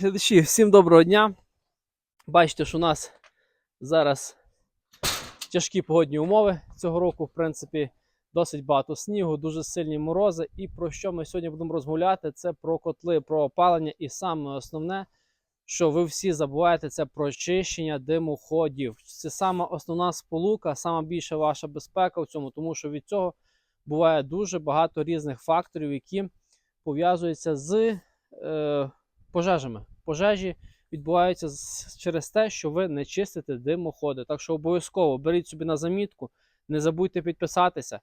Глядачі, всім доброго дня. Бачите, що у нас зараз тяжкі погодні умови цього року, в принципі, досить багато снігу, дуже сильні морози. І про що ми сьогодні будемо розмовляти? Це про котли, про опалення. І саме основне, що ви всі забуваєте, це про очищення димоходів. Це саме основна сполука, сама більша ваша безпека в цьому, тому що від цього буває дуже багато різних факторів, які пов'язуються з. Е, пожежами. Пожежі відбуваються через те, що ви не чистите димоходи. Так що обов'язково беріть собі на замітку, не забудьте підписатися.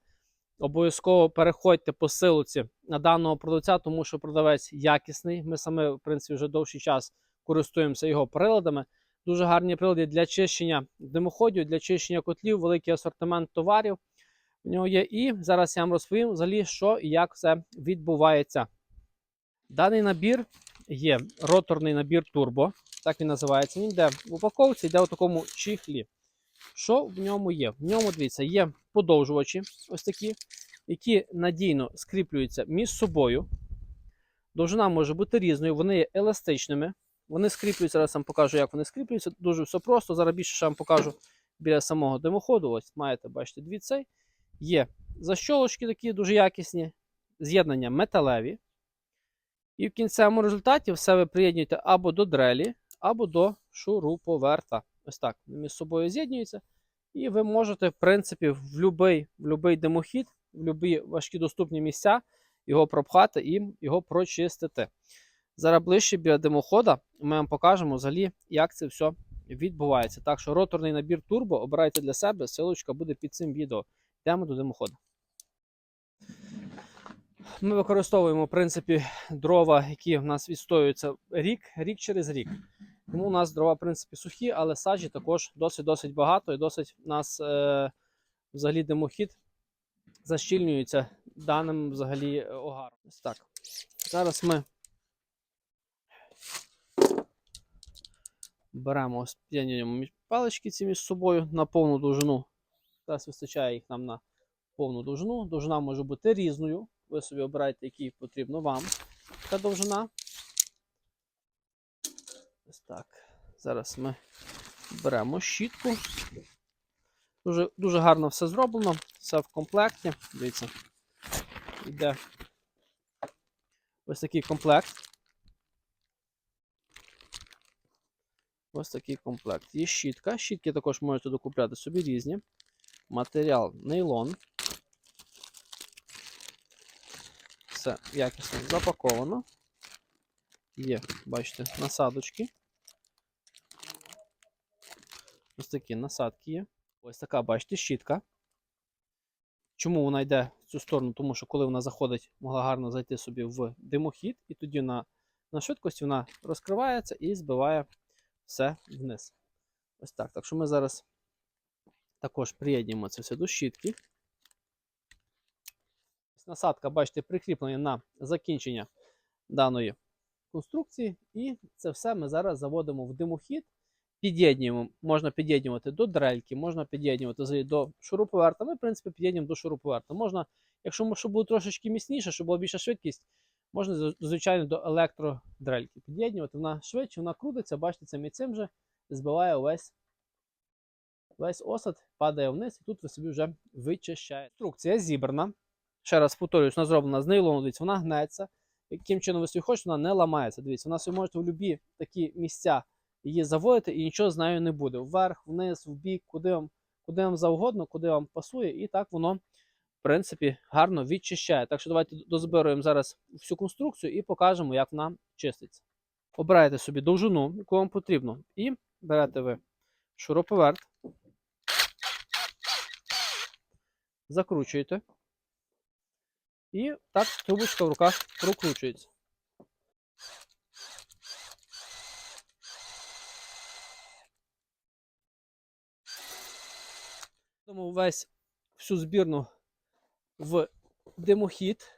Обов'язково переходьте по силуці на даного продавця, тому що продавець якісний. Ми саме, в принципі, вже довший час користуємося його приладами. Дуже гарні прилади для чищення димоходів, для чищення котлів, великий асортимент товарів в нього є. І зараз я вам розповім взагалі, що і як це відбувається. Даний набір є роторний набір турбо, так він називається. Він йде в упаковці, йде у такому чіхлі. Що в ньому є? В ньому, дивіться, є подовжувачі, ось такі, які надійно скріплюються між собою. Довжина може бути різною, вони є еластичними. Вони скріплюються, зараз вам покажу, як вони скріплюються. Дуже все просто. Зараз більше ще вам покажу біля самого димоходу. Ось маєте, бачите, дві цей. Є защолочки такі дуже якісні, з'єднання металеві. І в кінцевому результаті все ви приєднуєте або до дрелі, або до шуруповерта. Ось так. Вони між собою з'єднуються. І ви можете, в принципі, в будь-який в димохід, в будь-які важкі доступні місця його пропхати і його прочистити. Зараз ближче біля димохода ми вам покажемо взагалі, як це все відбувається. Так що роторний набір турбо обирайте для себе, силочка буде під цим відео. Йдемо до димохода. Ми використовуємо, в принципі, дрова, які в нас відстоюються рік, рік через рік. Тому у нас дрова, в принципі, сухі, але саджі також досить-досить багато і досить у нас е, взагалі димохід защільнюється даним взагалі е, огаром. Так. Зараз ми беремо ось п'янюємо палички ці між собою на повну довжину. Зараз вистачає їх нам на повну довжину. Довжина може бути різною. Ви собі обираєте, який потрібно вам. Така довжина. Ось так. Зараз ми беремо щітку. Дуже, дуже гарно все зроблено, все в комплекті. Дивіться, йде ось такий комплект. Ось такий комплект. Є щітка. Щітки також можете докупляти собі різні. Матеріал нейлон. Все якісно запаковано. Є, бачите, насадочки. Ось такі насадки є. Ось така, бачите, щітка. Чому вона йде в цю сторону? Тому що коли вона заходить, могла гарно зайти собі в димохід, і тоді на, на швидкості вона розкривається і збиває все вниз. Ось так. Так що ми зараз також приєднуємо це все до щітки. Насадка, бачите, прикріплена на закінчення даної конструкції. І це все ми зараз заводимо в димохід. Під'єднуємо, можна під'єднувати до дрельки, можна під'єднувати до шуруповерта. Ми, в принципі, під'єднуємо до шуруповерта. Можна, якщо щоб було трошечки міцніше, щоб була більша швидкість, можна, звичайно, до електродрельки під'єднувати. Вона швидше, вона крутиться, бачите, цим і цим же збиває увесь весь осад, падає вниз, і тут ви собі вже вичищаєте. Інструкція зібрана. Ще раз повторюсь, вона зроблена з нейлону, дивіться, вона гнеться. Яким чином ви собі хочете, вона не ламається. Дивіться, вона собі можете в будь-які такі місця її заводити і нічого з нею не буде. Вверх, вниз, в бік, куди вам, куди вам завгодно, куди вам пасує, і так воно, в принципі, гарно відчищає. Так що давайте дозбируємо зараз всю конструкцію і покажемо, як вона чиститься. Обираєте собі довжину, яку вам потрібно, і берете ви шуруповерт, закручуєте. І так трубочка в руках прокручується. Тому весь всю збірну в димохід.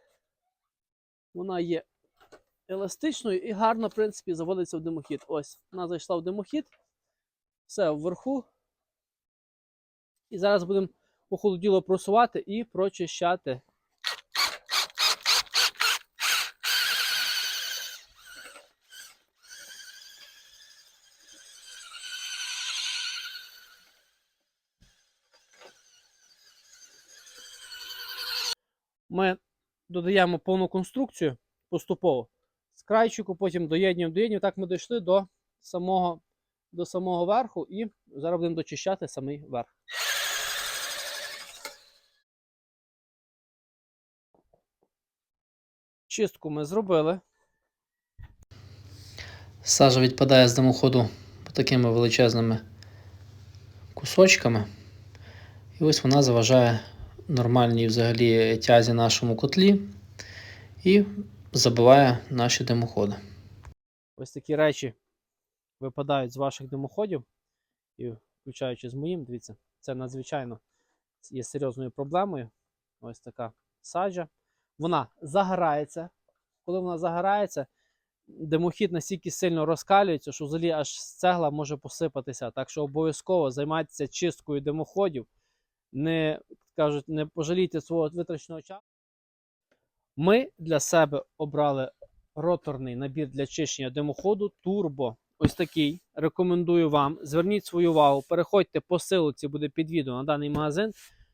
Вона є еластичною і гарно, в принципі, заводиться в димохід. Ось, вона зайшла в димохід. Все вверху. І зараз будемо по ходу діла просувати і прочищати. Ми додаємо повну конструкцію поступово. З крайчику, потім доєднуємо, доєднуємо. Так ми дійшли до самого, до самого верху і зараз будемо дочищати самий верх. Чистку ми зробили. Сажа відпадає з димоходу такими величезними кусочками. І ось вона заважає нормальній взагалі тязі нашому котлі і забиває наші димоходи. Ось такі речі випадають з ваших димоходів, і включаючи з моїм, дивіться, це надзвичайно є серйозною проблемою. Ось така саджа. Вона загорається. Коли вона загорається, димохід настільки сильно розкалюється, що взагалі аж цегла може посипатися. Так що обов'язково займайтеся чисткою димоходів. Не кажуть, не пожалійте свого витраченого часу. Ми для себе обрали роторний набір для чищення димоходу Turbo. Ось такий. Рекомендую вам. Зверніть свою увагу, переходьте по силці, буде під відео на даний магазин.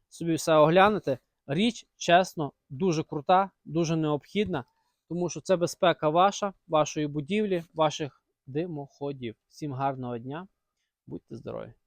Собі все оглянете. Річ, чесно, дуже крута, дуже необхідна, тому що це безпека ваша, вашої будівлі, ваших димоходів. Всім гарного дня, будьте здорові!